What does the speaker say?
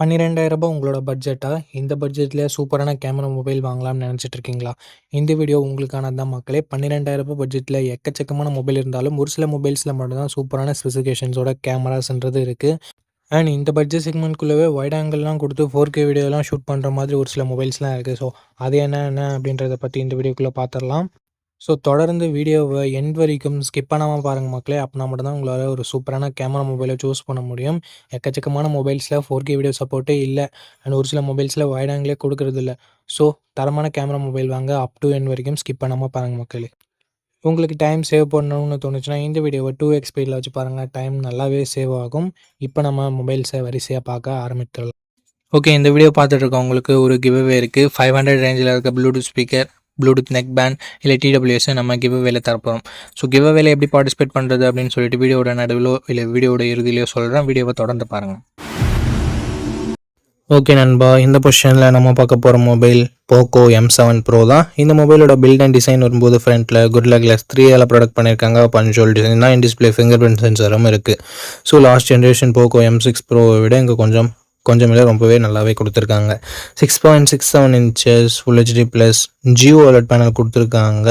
ரூ. உங்களோட பட்ஜெட்டா? இந்த பட்ஜெட்டில் சூப்பரான கேமரா மொபைல் வாங்கலாம்னு நினச்சிட்டு இருக்கீங்களா? இந்த வீடியோ உங்களுக்கானது தான் மக்களே. ரூ. 12,000 பட்ஜெட்ல எக்கச்சக்கமான மொபைல் இருந்தாலும், ஒரு சில மொபைல்ஸில் மட்டும்தான் சூப்பரான ஸ்பெசிஃபிகேஷன்ஸோட கேமராஸ்ன்றது இருக்குது அண்ட் இந்த பட்ஜெட் செக்மெண்ட்குள்ளவே வைட் ஆங்கிள்லாம் கொடுத்து ஃபோர் கே வீடியோலாம் ஷூட் பண்ணுற மாதிரி ஒரு சில மொபைல்ஸ்லாம் இருக்குது. ஸோ அது என்ன என்ன அப்படின்றத பற்றி இந்த வீடியோக்குள்ளே பார்த்துடலாம். ஸோ தொடர்ந்து வீடியோவை எண்ட் வரைக்கும் ஸ்கிப் பண்ணாமல் பாருங்கள் மக்களே. அப்படின்னா மட்டும்தான் உங்களால் ஒரு சூப்பரான கேமரா மொபைலை சூஸ் பண்ண முடியும். எக்கச்சக்கமான மொபைல்ஸில் ஃபோர் கே வீடியோ சப்போர்ட்டே இல்லை. அண்ட் ஒரு சில மொபைல்ஸில் வைடாங்களே கொடுக்கறது இல்லை. ஸோ தரமான கேமரா மொபைல் வாங்க அப் டு எண்ட் வரைக்கும் ஸ்கிப் பண்ணாமல் பாருங்கள் மக்களே. உங்களுக்கு டைம் சேவ் பண்ணணும்னு தோணுச்சுன்னா இந்த வீடியோவை டூ எக்ஸ் ஸ்பீடில் வச்சு பாருங்கள் டைம் நல்லாவே சேவ் ஆகும். இப்போ நம்ம மொபைல்ஸை வரிசையாக பார்க்க ஆரம்பித்துடலாம். ஓகே இந்த வீடியோ பார்த்துட்டு இருக்கவங்களுக்கு ஒரு கிவ்வே இருக்குது ஃபைவ் ஹண்ட்ரட் ரேஞ்சில் இருக்க Bluetooth speaker Bluetooth neck band இல்லை டிடபிள்யூஎஸ் நம்ம கிவ் வேலை தரப்போம் ஸோ கிவ் வேலை எப்படி பார்ட்டிசிபேட் பண்ணுறது அப்படின்னு சொல்லிட்டு வீடியோட நடுவிலோ இல்லை வீடியோட இறுதியிலையோ சொல்கிறேன் வீடியோவை தொடர்ந்து பாருங்கள் ஓகே நண்பா. இந்த பொசிஷனில் நம்ம பார்க்க போகிற mobile Poco M seven pro தான். இந்த மொபைலோட பில்ட் அண்ட் டிசைன் வரும்போது ஃப்ரண்ட்டில் குட்ல கிளாஸ் த்ரீ ஏல ப்ராடக்ட் பண்ணியிருக்காங்க பஞ்சோல் டிசைன் தான். டிஸ்பிளே ஃபிங்கர் பிரிண்ட் சென்சரும் இருக்குது so last generation Poco M six ப்ரோவை விட இங்கே கொஞ்சம் கொஞ்சம் இல்லை ரொம்பவே நல்லாவே கொடுத்துருக்காங்க. Six point six seven inches full HD plus Jio அலர்ட் பேனல் கொடுத்துருக்காங்க.